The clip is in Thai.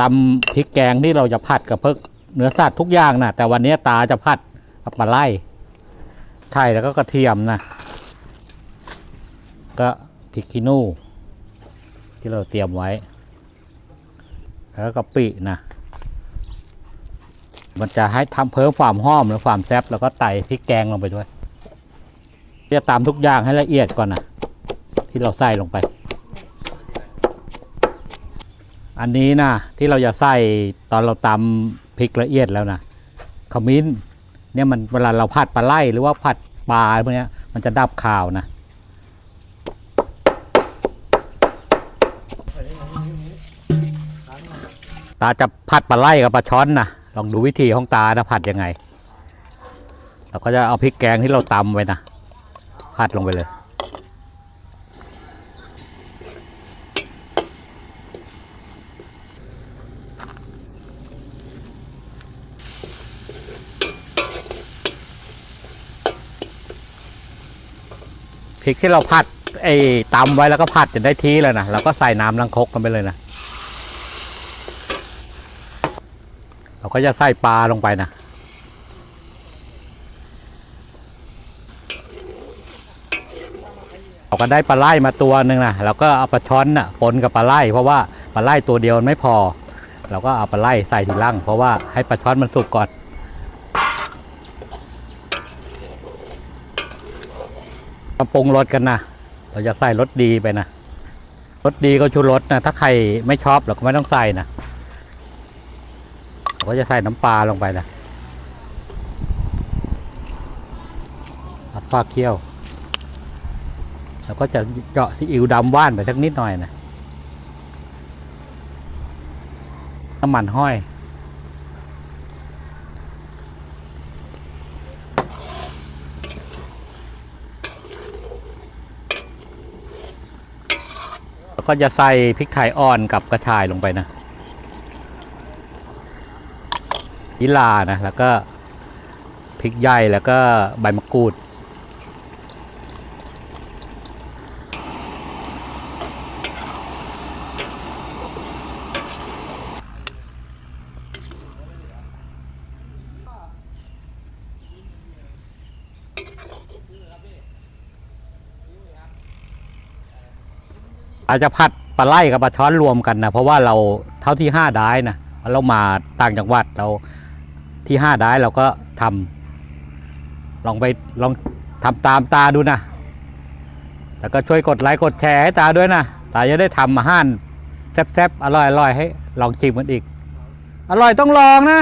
ตำพริกแกงที่เราจะผัดกับเพิกเนื้อสัตว์ทุกอย่างนะแต่วันนี้ตาจะผัดกับปลาไหลไข่แล้วก็กระเทียมนะก็พริกขี้นูที่เราเตรียมไว้ แล้วก็ปินะมันจะให้ทำเพิ่มความหอมและความแซ่บแล้วก็ไต่พริกแกงลงไปด้วยจะตามทุกอย่างให้ละเอียดก่อนนะที่เราใส่ลงไป อันนี้นะที่เราจะใส่ตอนเราตำพริกละเอียดแล้วนะขมิ้นเนี่ยมันเวลาเราผัดปลาไหลหรือว่าผัดปลาพวกเนี้ยมันจะดับข่าวนะตาจะผัดปลาไหลกับปลาช้อนนะลองดูวิธีของตานะผัดยังไงเราก็จะเอาพริกแกงที่เราตำไว้นะผัดลงไปเลย พริกที่เราผัดไอ้ตำไว้แล้วก็ผัดจนได้ที่แล้วนะเราก็ใส่น้ำลังคกกันไปเลยนะเราก็จะใส่ปลาลงไปนะเราก็ได้ปลาไหลมาตัวหนึ่งนะเราก็เอาปลาช้อนน่ะปนกับปลาไหลเพราะว่าปลาไหลตัวเดียวมันไม่พอ เราก็เอาปลาไหลใส่ทีล่างเพราะว่าให้ปลาช้อนมันสุกก่อน มา ปรุงรสกันนะ เราจะใส่รสดีไปนะรสดีก็ชูรสนะ ถ้าใครไม่ชอบเราก็ไม่ต้องใส่นะเราก็จะใส่น้ำปลาลงไปนะอัดฟาเคี่ยว แล้วก็จะเจาะที่อิวดำว่านไปสักนิดหน่อยนะน้ำมันห้อย แล้วก็จะใส่พริกไทยอ่อนกับกระชายลงไปนะยิลานะแล้วก็พริกใหญ่แล้วก็ใบมะกรูด อาจจะผัดปลาไหลกับปลาช้อนรวมกันนะเพราะว่าเราเท่าที่ห้าได้นะเรามาต่างจังหวัดเราที่ห้าได้เราก็ทำลองไปลองทำตามตาดูนะแล้วก็ช่วยกดไลค์กดแชร์ให้ตาด้วยนะตาจะได้ทำอาหารแซ่บๆอร่อยๆให้ลองชิมกันอีก อร่อยต้องลองนะ